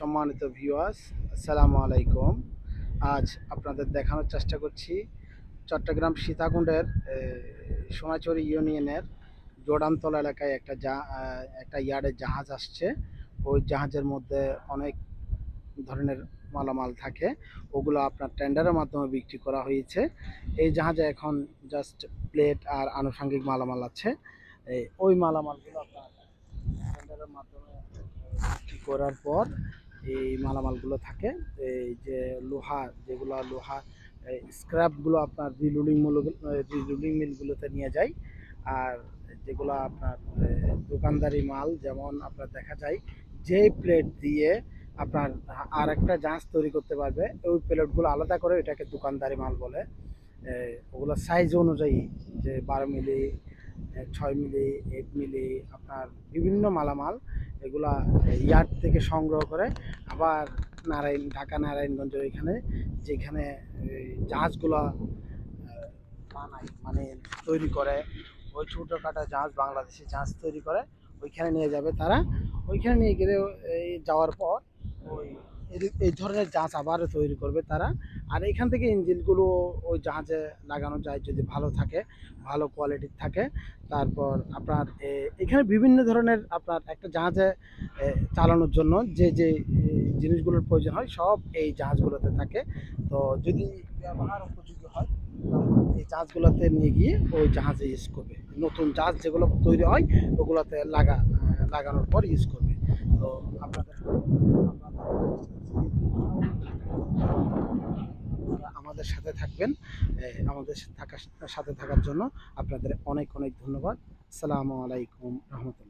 সম্মানিত ভিউয়ার্স আসসালামু আলাইকুম। আজ আপনাদের দেখানোর চেষ্টা করছি চট্টগ্রাম সীতাকুণ্ডের সোনাচুরি ইউনিয়নের জোড়ানতলা এলাকায় একটা আহ, একটা ইয়ার্ডের জাহাজ আসছে। ওই জাহাজের মধ্যে অনেক ধরনের মালামাল থাকে। ওগুলো আপনার টেন্ডারের মাধ্যমে বিক্রি করা হয়েছে। এই জাহাজে এখন জাস্ট প্লেট আর আনুষঙ্গিক মালামাল আছে। ওই মালামালগুলো আপনার টেন্ডারের মাধ্যমে বিক্রি করার পর এই মালামালগুলো থাকে। এই যে লোহা, যেগুলো লোহা স্ক্র্যাপগুলো আপনার রিলুডিং রিলুডিং মিলগুলোতে নিয়ে যায়। আর যেগুলো আপনার দোকানদারি মাল, যেমন আপনার দেখা যায়, যে প্লেট দিয়ে আপনার আর একটা জাহাজ তৈরি করতে পারবে, ওই প্লেটগুলো আলাদা করে এটাকে দোকানদারি মাল বলে। ওগুলো সাইজ অনুযায়ী যে বারো মিলি ছয় মিলি এইট মিলি, আপনার বিভিন্ন মালামাল এগুলা ইয়ার্ড থেকে সংগ্রহ করে আবার নারায়ণ, ঢাকা নারায়ণগঞ্জের এখানে যেখানে জাহাজগুলা বানায় মানে তৈরি করে। ওই ছোটোখাটো জাহাজ, বাংলাদেশে জাহাজ তৈরি করে, ওইখানে নিয়ে যাবে তারা। ওইখানে নিয়ে গেলে যাওয়ার পর ওই এই- ধরনের জাহাজ আবারও তৈরি করবে তারা। আর এখান থেকে ইঞ্জিনগুলো ওই জাহাজে লাগানো যায় যদি ভালো থাকে, ভালো কোয়ালিটির থাকে। তারপর আপনার এখানে বিভিন্ন ধরনের আপনার একটা জাহাজে চালানোর জন্য যে যে জিনিসগুলোর প্রয়োজন হয়, সব এই জাহাজগুলোতে থাকে। তো যদি ব্যবহার উপযোগী হয় এই জাহাজগুলোতে নিয়ে গিয়ে ওই জাহাজে ইউজ করবে। নতুন জাহাজ যেগুলো তৈরি হয়, ওগুলোতে লাগা লাগানোর পর ইউজ করবে। তো আপনাদের আপনারা আমাদের সাথে থাকবেন আমাদের থাকা সাথে থাকার জন্য আপনাদের অনেক অনেক ধন্যবাদ। আসসালামু আলাইকুম রহমতুল্লাহ।